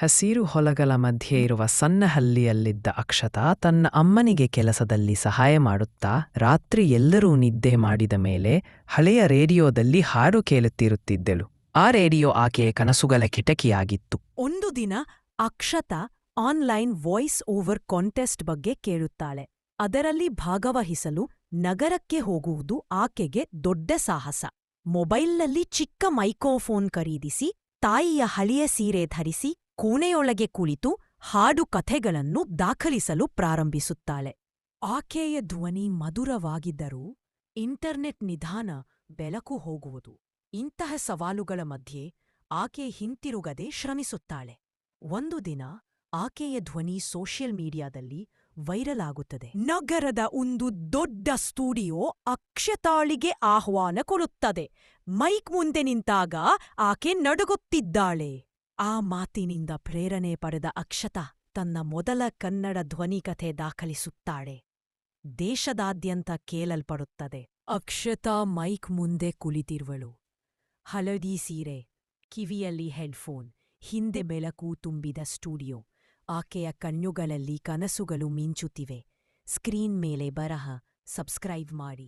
ಹಸಿರು ಹೊಲಗಳ ಮಧ್ಯೆ ಇರುವ ಸಣ್ಣ ಹಳ್ಳಿಯಲ್ಲಿದ್ದ ಅಕ್ಷತಾ ತನ್ನ ಅಮ್ಮನಿಗೆ ಕೆಲಸದಲ್ಲಿ ಸಹಾಯ ಮಾಡುತ್ತಾ ರಾತ್ರಿ ಎಲ್ಲರೂ ನಿದ್ದೆ ಮಾಡಿದ ಮೇಲೆ ಹಳೆಯ ರೇಡಿಯೋದಲ್ಲಿ ಹಾಡು ಕೇಳುತ್ತಿರುತ್ತಿದ್ದಳು. ಆ ರೇಡಿಯೋ ಆಕೆಯ ಕನಸುಗಳ ಕಿಟಕಿಯಾಗಿತ್ತು. ಒಂದು ದಿನ Akshata online voice over contest ಬಗ್ಗೆ ಕೇಳುತ್ತಾಳೆ. ಅದರಲ್ಲಿ ಭಾಗವಹಿಸಲು ನಗರಕ್ಕೆ ಹೋಗುವುದು ಆಕೆಗೆ ದೊಡ್ಡ ಸಾಹಸ. ಮೊಬೈಲ್ನಲ್ಲಿ ಚಿಕ್ಕ ಮೈಕ್ರೋಫೋನ್ ಖರೀದಿಸಿ, ತಾಯಿಯ ಹಳೆಯ ಸೀರೆ ಧರಿಸಿ ಕೋಣೆಯೊಳಗೆ ಕುಳಿತು ಹಾಡು ಕಥೆಗಳನ್ನು ದಾಖಲಿಸಲು ಪ್ರಾರಂಭಿಸುತ್ತಾಳೆ. ಆಕೆಯ ಧ್ವನಿ ಮಧುರವಾಗಿದ್ದರೂ ಇಂಟರ್ನೆಟ್ ನಿಧಾನ ಬೆಳಕು ಹೋಗುವುದು. ಇಂತಹ ಸವಾಲುಗಳ ಮಧ್ಯೆ ಆಕೆ ಹಿಂತಿರುಗದೆ ಶ್ರಮಿಸುತ್ತಾಳೆ. ಒಂದು ದಿನ ಆಕೆಯ ಧ್ವನಿ ಸೋಷಿಯಲ್ ಮೀಡಿಯಾದಲ್ಲಿ ವೈರಲ್ ಆಗುತ್ತದೆ. ನಗರದ ಒಂದು ದೊಡ್ಡ ಸ್ಟುಡಿಯೋ ಅಕ್ಷತಾಳಿಗೆ ಆಹ್ವಾನ ಕೊಡುತ್ತದೆ. ಮೈಕ್ ಮುಂದೆ ನಿಂತಾಗ ಆಕೆ ನಡುಗುತ್ತಿದ್ದಾಳೆ. ಆ ಮಾತಿನಿಂದ ಪ್ರೇರಣೆ ಪಡೆದ ಅಕ್ಷತಾ ತನ್ನ ಮೊದಲ ಕನ್ನಡ ಧ್ವನಿಕಥೆ ದಾಖಲಿಸುತ್ತಾಳೆ. ದೇಶದಾದ್ಯಂತ ಕೇಳಲ್ಪಡುತ್ತದೆ. ಅಕ್ಷತಾ ಮೈಕ್ ಮುಂದೆ ಕುಳಿತಿರುವಳು. ಹಳದಿ ಸೀರೆ, ಕಿವಿಯಲ್ಲಿ ಹೆಡ್ಫೋನ್, ಹಿಂದೆ ಬೆಳಕು ತುಂಬಿದ ಸ್ಟುಡಿಯೋ, ಆಕೆಯ ಕಣ್ಣುಗಳಲ್ಲಿ ಕನಸುಗಳು ಮಿಂಚುತ್ತಿವೆ. ಸ್ಕ್ರೀನ್ ಮೇಲೆ ಬರಹ, ಸಬ್ಸ್ಕ್ರೈಬ್ ಮಾಡಿ.